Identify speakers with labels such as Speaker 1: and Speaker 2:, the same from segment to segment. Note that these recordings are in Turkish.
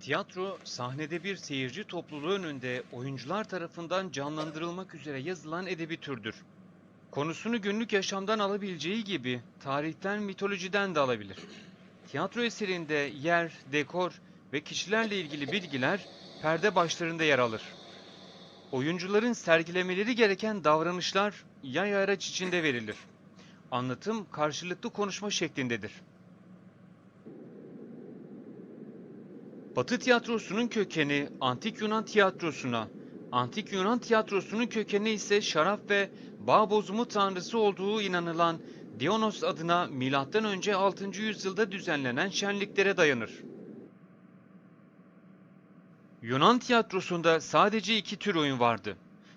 Speaker 1: Tiyatro, sahnede bir seyirci topluluğu önünde oyuncular tarafından canlandırılmak üzere yazılan edebi türdür. Konusunu günlük yaşamdan alabileceği gibi tarihten, mitolojiden de alabilir. Tiyatro eserinde yer, dekor ve kişilerle ilgili bilgiler perde başlarında yer alır. Oyuncuların sergilemeleri gereken davranışlar yay araç içinde verilir. Anlatım karşılıklı konuşma şeklindedir. Batı tiyatrosunun kökeni Antik Yunan tiyatrosuna, Antik Yunan tiyatrosunun kökeni ise şarap ve bağ bozumu tanrısı olduğu inanılan Dionos adına M.Ö. 6. yüzyılda düzenlenen şenliklere dayanır. Yunan tiyatrosunda sadece iki tür oyun vardı.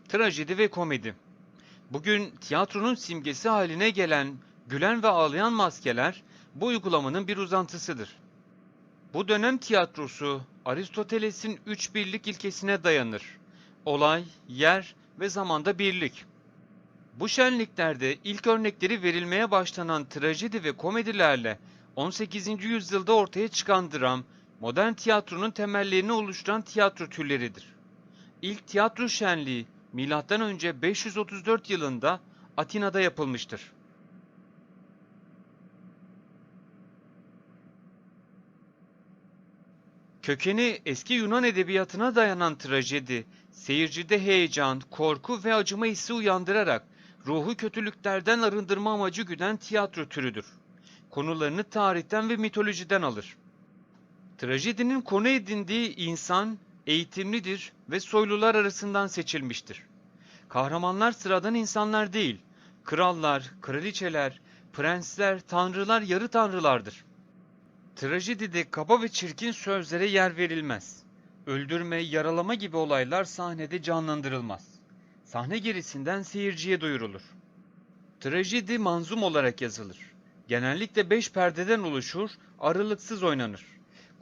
Speaker 1: Trajedi ve komedi. Bugün tiyatronun simgesi haline gelen gülen ve ağlayan maskeler bu uygulamanın bir uzantısıdır. Bu dönem tiyatrosu Aristoteles'in üç birlik ilkesine dayanır. Olay, yer ve zamanda birlik. Bu şenliklerde ilk örnekleri verilmeye başlanan trajedi ve komedilerle 18. yüzyılda ortaya çıkan dram, modern tiyatronun temellerini oluşturan tiyatro türleridir. İlk tiyatro şenliği M.Ö. 534 yılında Atina'da yapılmıştır. Kökeni eski Yunan edebiyatına dayanan trajedi, seyircide heyecan, korku ve acıma hissi uyandırarak ruhu kötülüklerden arındırma amacı güden tiyatro türüdür. Konularını tarihten ve mitolojiden alır. Trajedinin konu edindiği insan eğitimlidir ve soylular arasından seçilmiştir. Kahramanlar sıradan insanlar değil, krallar, kraliçeler, prensler, tanrılar, yarı tanrılardır. Trajedide kaba ve çirkin sözlere yer verilmez. Öldürme, yaralama gibi olaylar sahnede canlandırılmaz. Sahne gerisinden seyirciye duyurulur. Trajedi manzum olarak yazılır. Genellikle beş perdeden oluşur, aralıksız oynanır.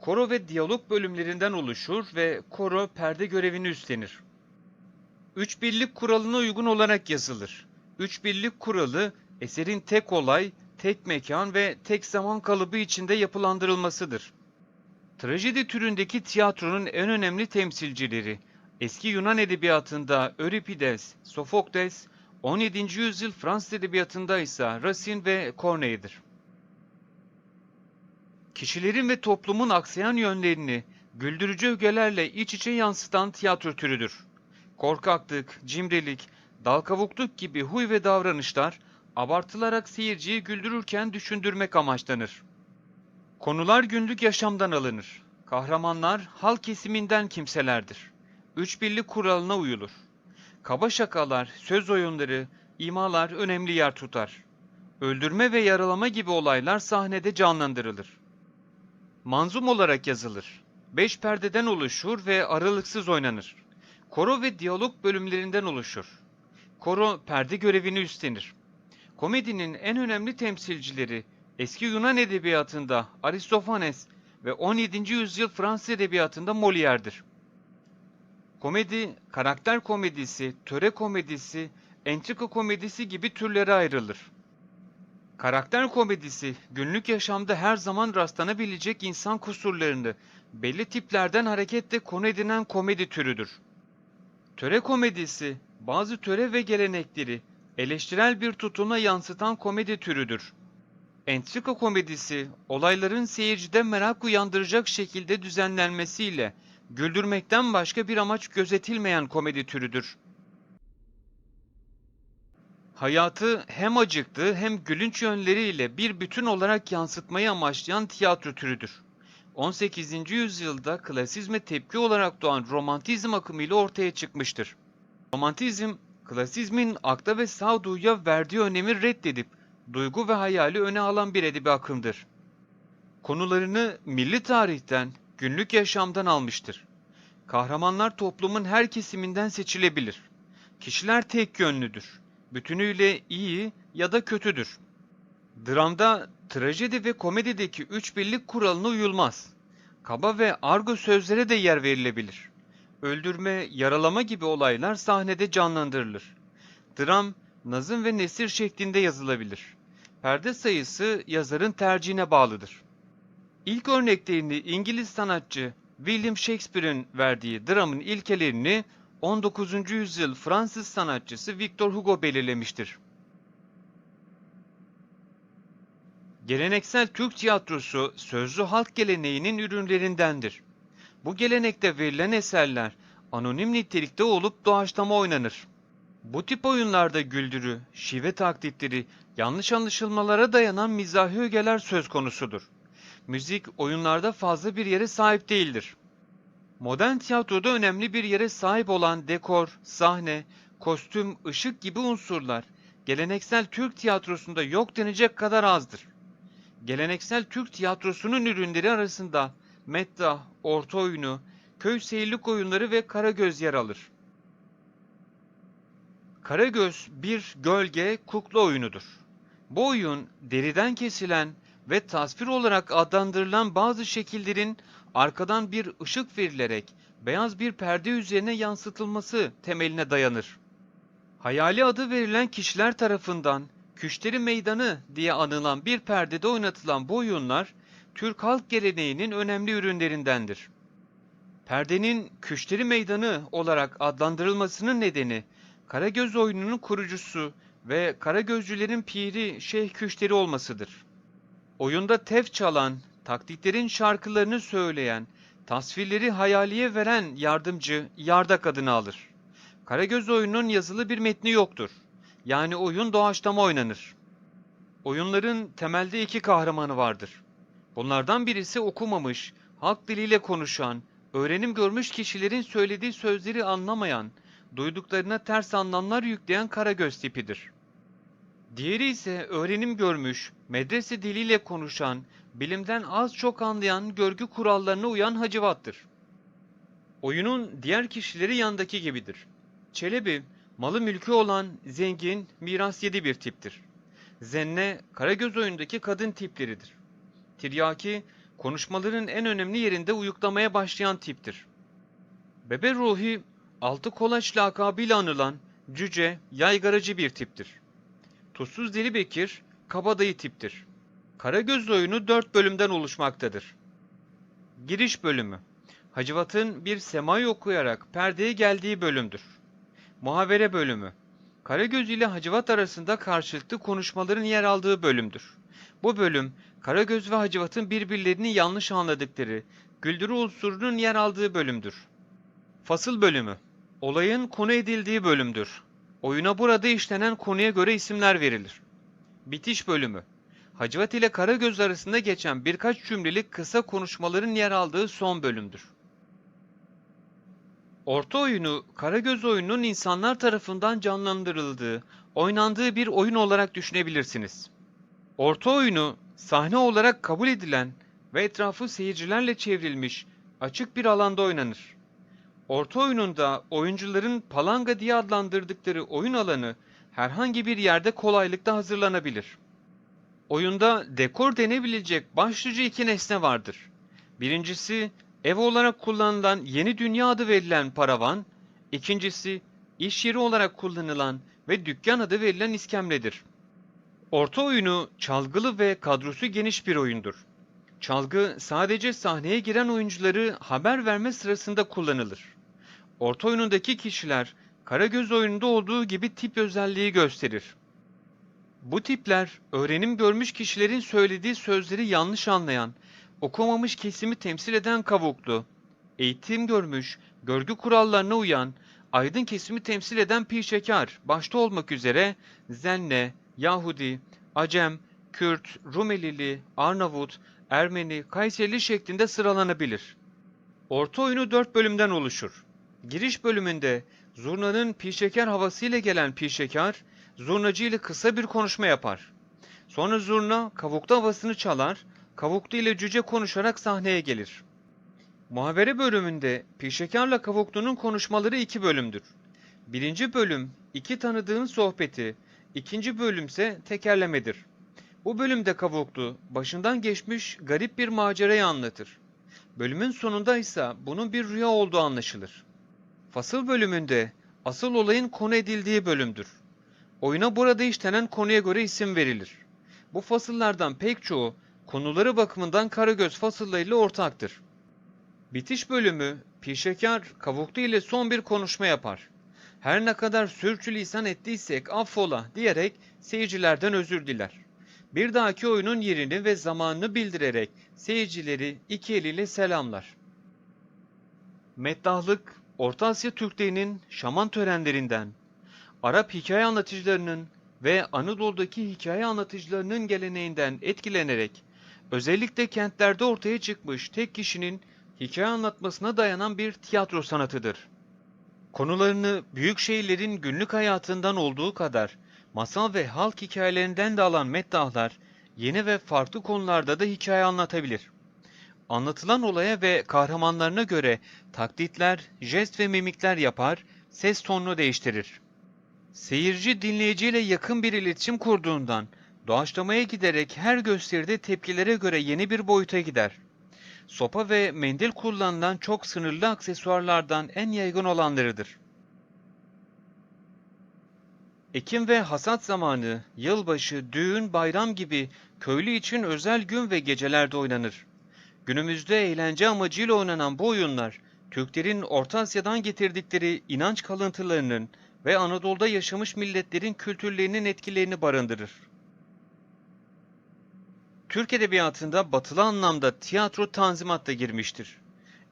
Speaker 1: Koro ve diyalog bölümlerinden oluşur ve koro perde görevini üstlenir. Üç birlik kuralına uygun olarak yazılır. Üç birlik kuralı eserin tek olay, tek mekan ve tek zaman kalıbı içinde yapılandırılmasıdır. Trajedi türündeki tiyatronun en önemli temsilcileri eski Yunan edebiyatında Euripides, Sofokles, 17. yüzyıl Fransız edebiyatında ise Racine ve Corneille'dir. Kişilerin ve toplumun aksayan yönlerini güldürücü ögelerle iç içe yansıtan tiyatro türüdür. Korkaklık, cimrilik, dalkavukluk gibi huy ve davranışlar abartılarak seyirciyi güldürürken düşündürmek amaçlanır. Konular günlük yaşamdan alınır. Kahramanlar halk kesiminden kimselerdir. Üç birlik kuralına uyulur. Kaba şakalar, söz oyunları, imalar önemli yer tutar. Öldürme ve yaralama gibi olaylar sahnede canlandırılır. Manzum olarak yazılır. Beş perdeden oluşur ve aralıksız oynanır. Koro ve diyalog bölümlerinden oluşur. Koro perde görevini üstlenir. Komedinin en önemli temsilcileri eski Yunan edebiyatında Aristofanes ve 17. yüzyıl Fransız edebiyatında Molière'dir. Komedi, karakter komedisi, töre komedisi, entrika komedisi gibi türlere ayrılır. Karakter komedisi, günlük yaşamda her zaman rastlanabilecek insan kusurlarını belli tiplerden hareketle konu edinen komedi türüdür. Töre komedisi, bazı töre ve gelenekleri eleştirel bir tutuma yansıtan komedi türüdür. Entrika komedisi, olayların seyircide merak uyandıracak şekilde düzenlenmesiyle güldürmekten başka bir amaç gözetilmeyen komedi türüdür. Hayatı hem acıklı hem gülünç yönleriyle bir bütün olarak yansıtmayı amaçlayan tiyatro türüdür. 18. yüzyılda klasizme tepki olarak doğan romantizm akımıyla ortaya çıkmıştır. Romantizm, klasizmin akla ve sağduyuya verdiği önemi reddedip duygu ve hayali öne alan bir edebi akımdır. Konularını milli tarihten, günlük yaşamdan almıştır. Kahramanlar toplumun her kesiminden seçilebilir. Kişiler tek yönlüdür. Bütünüyle iyi ya da kötüdür. Dramda trajedi ve komedideki üç birlik kuralına uyulmaz. Kaba ve argo sözlere de yer verilebilir. Öldürme, yaralama gibi olaylar sahnede canlandırılır. Dram, nazım ve nesir şeklinde yazılabilir. Perde sayısı yazarın tercihine bağlıdır. İlk örneklerini İngiliz sanatçı William Shakespeare'in verdiği dramın ilkelerini 19. yüzyıl Fransız sanatçısı Victor Hugo belirlemiştir. Geleneksel Türk tiyatrosu sözlü halk geleneğinin ürünlerindendir. Bu gelenekte verilen eserler anonim nitelikte olup doğaçlama oynanır. Bu tip oyunlarda güldürü, şive taklitleri, yanlış anlaşılmalara dayanan mizahi ögeler söz konusudur. Müzik oyunlarda fazla bir yere sahip değildir. Modern tiyatroda önemli bir yere sahip olan dekor, sahne, kostüm, ışık gibi unsurlar geleneksel Türk tiyatrosunda yok denecek kadar azdır. Geleneksel Türk tiyatrosunun ürünleri arasında meddah, orta oyunu, köy seyirlik oyunları ve Karagöz yer alır. Karagöz bir gölge kukla oyunudur. Bu oyun deriden kesilen ve tasvir olarak adlandırılan bazı şekillerin arkadan bir ışık verilerek beyaz bir perde üzerine yansıtılması temeline dayanır. Hayali adı verilen kişiler tarafından Küşteri Meydanı diye anılan bir perdede oynatılan bu oyunlar Türk halk geleneğinin önemli ürünlerindendir. Perdenin Küşteri Meydanı olarak adlandırılmasının nedeni Karagöz oyununun kurucusu ve Karagözcülerin piri Şeyh Küşteri olmasıdır. Oyunda tef çalan, taktiklerin şarkılarını söyleyen, tasvirleri hayaliye veren yardımcı Yardak adını alır. Karagöz oyununun yazılı bir metni yoktur. Yani oyun doğaçlama oynanır. Oyunların temelde iki kahramanı vardır. Bunlardan birisi okumamış, halk diliyle konuşan, öğrenim görmüş kişilerin söylediği sözleri anlamayan, duyduklarına ters anlamlar yükleyen Karagöz tipidir. Diğeri ise öğrenim görmüş, medrese diliyle konuşan, bilimden az çok anlayan, görgü kurallarına uyan Hacivat'tır. Oyunun diğer kişileri yandaki gibidir. Çelebi, malı mülkü olan, zengin, miras yedi bir tiptir. Zenne, Karagöz oyundaki kadın tipleridir. Tiryaki, konuşmaların en önemli yerinde uyuklamaya başlayan tiptir. Bebe Ruhi, altı kolaç lakabıyla anılan, cüce, yaygaracı bir tiptir. Tuzsuz Deli Bekir, kabadayı tiptir. Karagöz oyunu dört bölümden oluşmaktadır. Giriş bölümü Hacivat'ın bir semayı okuyarak perdeye geldiği bölümdür. Muhavere bölümü Karagöz ile Hacivat arasında karşılıklı konuşmaların yer aldığı bölümdür. Bu bölüm Karagöz ve Hacivat'ın birbirlerini yanlış anladıkları, güldürü unsurunun yer aldığı bölümdür. Fasıl bölümü Olayın konu edildiği bölümdür. Oyuna burada işlenen konuya göre isimler verilir. Bitiş bölümü Hacivat ile Karagöz arasında geçen birkaç cümlelik kısa konuşmaların yer aldığı son bölümdür. Orta oyunu, Karagöz oyununun insanlar tarafından canlandırıldığı, oynandığı bir oyun olarak düşünebilirsiniz. Orta oyunu, sahne olarak kabul edilen ve etrafı seyircilerle çevrilmiş açık bir alanda oynanır. Orta oyununda oyuncuların palanga diye adlandırdıkları oyun alanı herhangi bir yerde kolaylıkla hazırlanabilir. Oyunda dekor denebilecek başlıca iki nesne vardır. Birincisi ev olarak kullanılan yeni dünya adı verilen paravan, ikincisi iş yeri olarak kullanılan ve dükkan adı verilen iskemledir. Orta oyunu çalgılı ve kadrosu geniş bir oyundur. Çalgı sadece sahneye giren oyuncuları haber verme sırasında kullanılır. Orta oyunundaki kişiler Karagöz oyununda olduğu gibi tip özelliği gösterir. Bu tipler öğrenim görmüş kişilerin söylediği sözleri yanlış anlayan, okumamış kesimi temsil eden kavuklu, eğitim görmüş, görgü kurallarına uyan, aydın kesimi temsil eden pişekar, başta olmak üzere Zenne, Yahudi, Acem, Kürt, Rumelili, Arnavut, Ermeni, Kayserili şeklinde sıralanabilir. Orta oyunu dört bölümden oluşur. Giriş bölümünde zurnanın pişeker havasıyla gelen pişekar, zurnacı ile kısa bir konuşma yapar. Sonra zurna kavukta havasını çalar, kavuklu ile cüce konuşarak sahneye gelir. Muhabere bölümünde pişekarla kavuklunun konuşmaları iki bölümdür. Birinci bölüm iki tanıdığın sohbeti, ikinci bölümse tekerlemedir. Bu bölümde kavuklu başından geçmiş garip bir macerayı anlatır. Bölümün sonunda ise bunun bir rüya olduğu anlaşılır. Fasıl bölümünde asıl olayın konu edildiği bölümdür. Oyuna burada işlenen konuya göre isim verilir. Bu fasıllardan pek çoğu konuları bakımından Karagöz fasıllarıyla ortaktır. Bitiş bölümü Pişekar Kavuklu ile son bir konuşma yapar. Her ne kadar sürçülisan ettiysek affola diyerek seyircilerden özür diler. Bir dahaki oyunun yerini ve zamanını bildirerek seyircileri iki eliyle selamlar. Meddahlık, Orta Asya Türklerinin şaman törenlerinden, Arap hikaye anlatıcılarının ve Anadolu'daki hikaye anlatıcılarının geleneğinden etkilenerek özellikle kentlerde ortaya çıkmış tek kişinin hikaye anlatmasına dayanan bir tiyatro sanatıdır. Konularını büyük şehirlerin günlük hayatından olduğu kadar masal ve halk hikayelerinden de alan meddahlar yeni ve farklı konularda da hikaye anlatabilir. Anlatılan olaya ve kahramanlarına göre taklitler, jest ve mimikler yapar, ses tonunu değiştirir. Seyirci dinleyiciyle yakın bir iletişim kurduğundan doğaçlamaya giderek her gösteride tepkilere göre yeni bir boyuta gider. Sopa ve mendil kullanılan çok sınırlı aksesuarlardan en yaygın olanlarıdır. Ekim ve hasat zamanı, yılbaşı, düğün, bayram gibi köylü için özel gün ve gecelerde oynanır. Günümüzde eğlence amacıyla oynanan bu oyunlar, Türklerin Orta Asya'dan getirdikleri inanç kalıntılarının ve Anadolu'da yaşamış milletlerin kültürlerinin etkilerini barındırır. Türk Edebiyatı'nda batılı anlamda tiyatro tanzimatta girmiştir.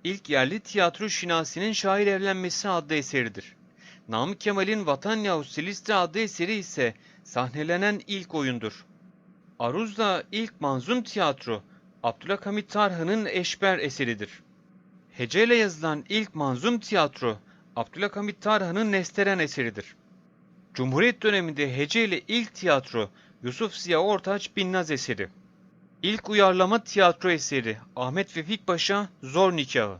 Speaker 1: İlk yerli tiyatro Şinasi'nin Şair Evlenmesi adlı eseridir. Namık Kemal'in Vatan Yahut Silistre adlı eseri ise sahnelenen ilk oyundur. Aruz'da ilk manzum tiyatro Abdülhamit Tarhan'ın Eşber eseridir. Heceyle yazılan ilk manzum tiyatro Abdülhamit Tarhan'ın Nesteren eseridir. Cumhuriyet döneminde heceyle ilk tiyatro Yusuf Ziya Ortaç Binnaz eseri. İlk uyarlama tiyatro eseri Ahmet Vefik Paşa Zor Nikahı.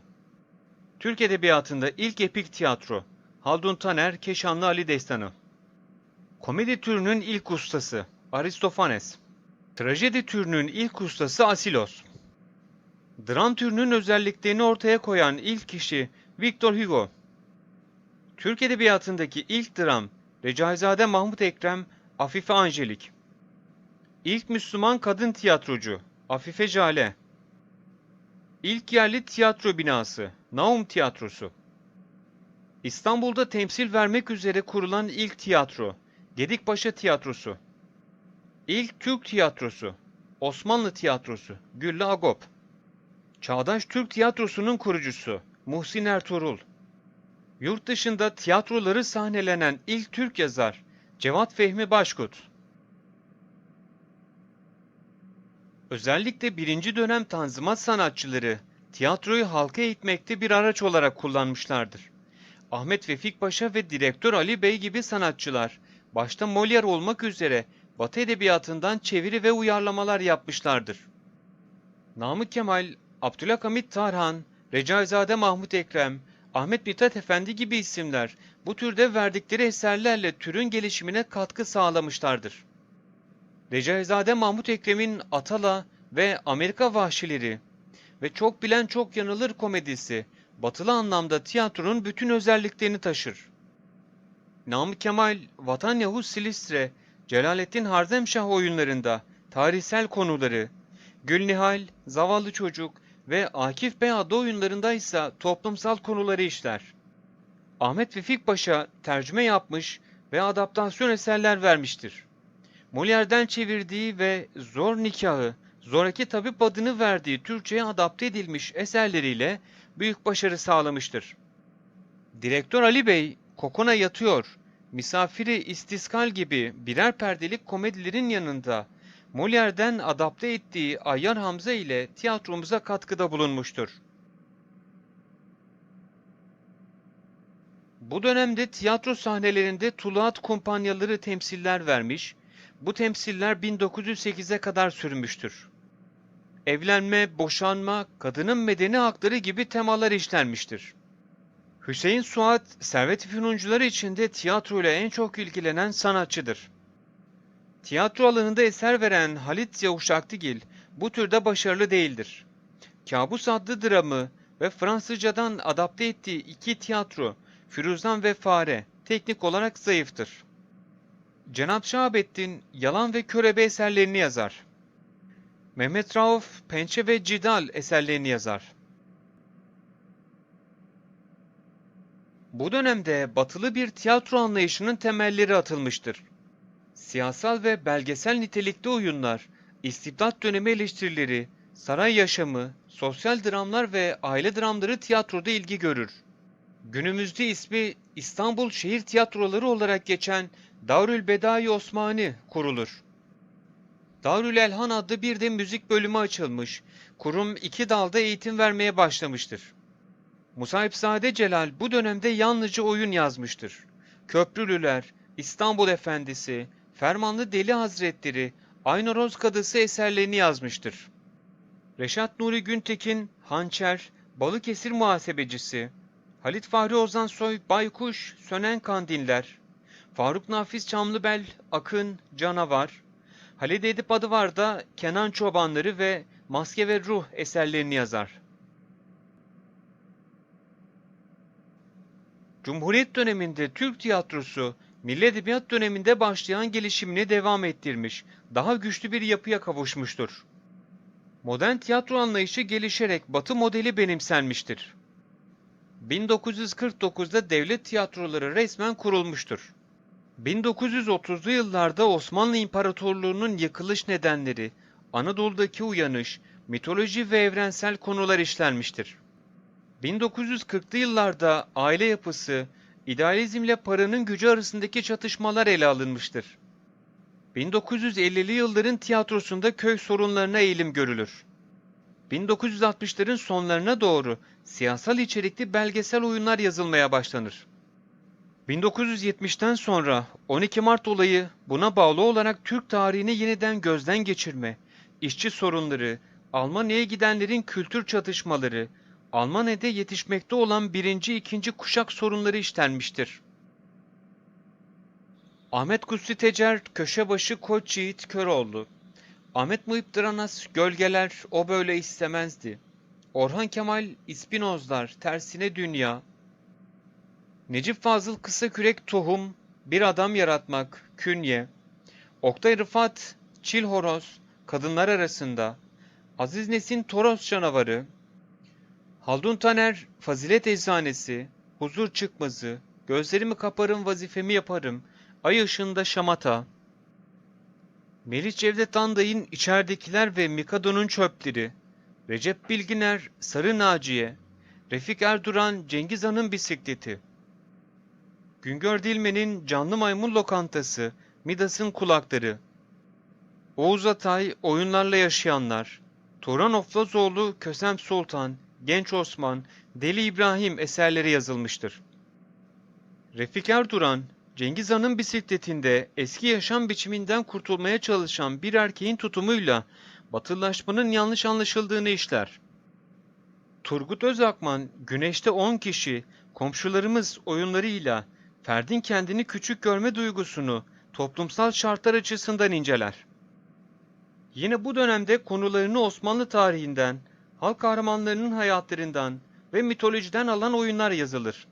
Speaker 1: Türk Edebiyatı'nda ilk epik tiyatro Haldun Taner Keşanlı Ali Destanı. Komedi türünün ilk ustası Aristofanes. Trajedi türünün ilk ustası Asilos. Dram türünün özelliklerini ortaya koyan ilk kişi Victor Hugo. Türk Edebiyatı'ndaki ilk dram Recaizade Mahmut Ekrem Afife Angelik. İlk Müslüman kadın tiyatrocu Afife Jale. İlk yerli tiyatro binası Naum Tiyatrosu. İstanbul'da temsil vermek üzere kurulan ilk tiyatro Gedikpaşa Tiyatrosu. İlk Türk tiyatrosu Osmanlı Tiyatrosu Güllü Agop. Çağdaş Türk tiyatrosunun kurucusu Muhsin Ertuğrul. Yurt dışında tiyatroları sahnelenen ilk Türk yazar Cevat Fehmi Başkut. Özellikle birinci dönem tanzimat sanatçıları tiyatroyu halka eğitmekte bir araç olarak kullanmışlardır. Ahmet Vefik Paşa ve direktör Ali Bey gibi sanatçılar, başta Molière olmak üzere Batı edebiyatından çeviri ve uyarlamalar yapmışlardır. Namık Kemal, Abdülhamit Tarhan, Recaizade Mahmut Ekrem, Ahmet Mithat Efendi gibi isimler bu türde verdikleri eserlerle türün gelişimine katkı sağlamışlardır. Recaizade Mahmut Ekrem'in Atala ve Amerika Vahşileri ve Çok Bilen Çok Yanılır komedisi batılı anlamda tiyatronun bütün özelliklerini taşır. Namık Kemal, Vatan Yahut Silistre, Celalettin Harzemşah oyunlarında tarihsel konuları, Gülnihal, Zavallı Çocuk ve Akif Bey adlı oyunlarında ise toplumsal konuları işler. Ahmet Vefik Paşa tercüme yapmış ve adaptasyon eserler vermiştir. Molière'den çevirdiği ve Zor Nikahı, Zoraki Tabip adını verdiği Türkçe'ye adapte edilmiş eserleriyle büyük başarı sağlamıştır. Direktör Ali Bey, Kokona Yatıyor, Misafiri İstiskal gibi birer perdelik komedilerin yanında Molière'den adapte ettiği Ayyar Hamza ile tiyatromuza katkıda bulunmuştur. Bu dönemde tiyatro sahnelerinde Tuluat kumpanyaları temsiller vermiş, bu temsiller 1908'e kadar sürmüştür. Evlenme, boşanma, kadının medeni hakları gibi temalar işlenmiştir. Hüseyin Suat, Servet Fünuncuları içinde tiyatro ile en çok ilgilenen sanatçıdır. Tiyatro alanında eser veren Halit Ziya Uşaklıgil bu türde başarılı değildir. Kabus adlı dramı ve Fransızcadan adapte ettiği iki tiyatro, Firuzan ve Fare, teknik olarak zayıftır. Cenab Şahabettin Yalan ve Körebe eserlerini yazar. Mehmet Rauf Pençe ve Cidal eserlerini yazar. Bu dönemde batılı bir tiyatro anlayışının temelleri atılmıştır. Siyasal ve belgesel nitelikli oyunlar, istibdat dönemi eleştirileri, saray yaşamı, sosyal dramlar ve aile dramları tiyatroda ilgi görür. Günümüzde ismi İstanbul Şehir Tiyatroları olarak geçen Darül Bedai Osmani kurulur. Darül Elhan adlı bir de müzik bölümü açılmış, kurum iki dalda eğitim vermeye başlamıştır. Musahipzade Celal bu dönemde yalnızca oyun yazmıştır. Köprülüler, İstanbul Efendisi, Fermanlı Deli Hazretleri, Aynoroz Kadısı eserlerini yazmıştır. Reşat Nuri Güntekin, Hançer, Balıkesir Muhasebecisi, Halit Fahri Ozansoy, Baykuş, Sönen Kandiller, Faruk Nafiz Çamlıbel, Akın, Canavar, Halide Edip Adıvar da Kenan Çobanları ve Maske ve Ruh eserlerini yazar. Cumhuriyet döneminde Türk tiyatrosu, Milli Edebiyat döneminde başlayan gelişimini devam ettirmiş, daha güçlü bir yapıya kavuşmuştur. Modern tiyatro anlayışı gelişerek Batı modeli benimsenmiştir. 1949'da devlet tiyatroları resmen kurulmuştur. 1930'lu yıllarda Osmanlı İmparatorluğu'nun yıkılış nedenleri, Anadolu'daki uyanış, mitoloji ve evrensel konular işlenmiştir. 1940'lı yıllarda aile yapısı, idealizmle paranın gücü arasındaki çatışmalar ele alınmıştır. 1950'li yılların tiyatrosunda köy sorunlarına eğilim görülür. 1960'ların sonlarına doğru siyasal içerikli belgesel oyunlar yazılmaya başlanır. 1970'ten sonra 12 Mart olayı buna bağlı olarak Türk tarihini yeniden gözden geçirme, işçi sorunları, Almanya'ya gidenlerin kültür çatışmaları, Almanya'da yetişmekte olan birinci ikinci kuşak sorunları işlenmiştir. Ahmet Kutsi Tecer, Köşebaşı Koç Yiğit Köroğlu. Ahmet Muhip Dranas, Gölgeler, O Böyle istemezdi. Orhan Kemal, İspinozlar, Tersine Dünya. Necip Fazıl Kısakürek Tohum, Bir Adam Yaratmak, Künye. Oktay Rıfat, Çil Horoz, Kadınlar Arasında. Aziz Nesin Toros Canavarı. Haldun Taner, Fazilet Eczanesi, Huzur Çıkmazı, Gözlerimi kaparım vazifemi yaparım, Ay ışığında şamata. Melih Cevdet Anday'ın İçeridekiler ve Mikado'nun çöpleri, Recep Bilginer, Sarı Naciye, Refik Erduran, Cengiz Han'ın bisikleti. Güngör Dilmen'in Canlı Maymun Lokantası, Midas'ın kulakları. Oğuz Atay, Oyunlarla Yaşayanlar. Turan Oflazoğlu, Kösem Sultan, Genç Osman, Deli İbrahim eserleri yazılmıştır. Refik Erduran, Cengiz Han'ın bisikletinde eski yaşam biçiminden kurtulmaya çalışan bir erkeğin tutumuyla batılılaşmanın yanlış anlaşıldığını işler. Turgut Özakman, Güneşte 10 kişi, komşularımız oyunlarıyla ferdin kendini küçük görme duygusunu toplumsal şartlar açısından inceler. Yine bu dönemde konularını Osmanlı tarihinden, halk kahramanlarının hayatlarından ve mitolojiden alan oyunlar yazılır.